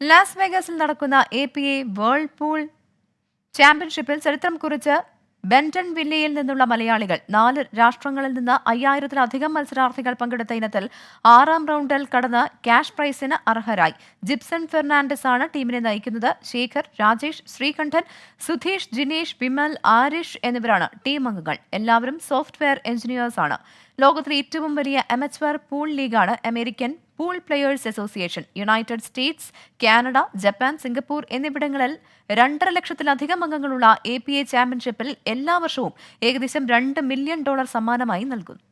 Las വേഗസിൽ നടക്കുന്ന A P A world pool ചാമ്പ്യൻഷിപ്പിൽ ചരിത്രം കുറിച്ച് ബെന്റൺ വില്ലയിൽ നിന്നുള്ള മലയാളികൾ നാല് രാഷ്ട്രങ്ങളിൽ നിന്ന് അയ്യായിരത്തിലധികം മത്സരാർത്ഥികൾ പങ്കെടുത്ത ഇനത്തിൽ ആറാം റൗണ്ടിൽ കടന്ന് ക്യാഷ് പ്രൈസിന് അർഹരായി. ജിപ്സൺ ഫെർണാണ്ടസ് ആണ് ടീമിനെ നയിക്കുന്നത്. ശേഖർ രാജേഷ് ശ്രീകണ്ഠൻ സുധീഷ് ജിനേഷ് വിമൽ ആരിഷ് എന്നിവരാണ് ടീം അംഗങ്ങൾ. എല്ലാവരും സോഫ്റ്റ്വെയർ എഞ്ചിനീയേഴ്സ് ആണ് ലോകത്തിലെ ഏറ്റവും വലിയ amateur pool ലീഗാണ് American pool players association United States Canada Japan Singapore എന്നിവിടങ്ങളിൽ രണ്ടര ലക്ഷത്തിലധികം അംഗങ്ങളുള്ള എ പി എ ചാമ്പ്യൻഷിപ്പിൽ എല്ലാ വർഷവും ഏകദേശം രണ്ട് മില്യൺ ഡോളർ സമ്മാനമായി നൽകുന്നു.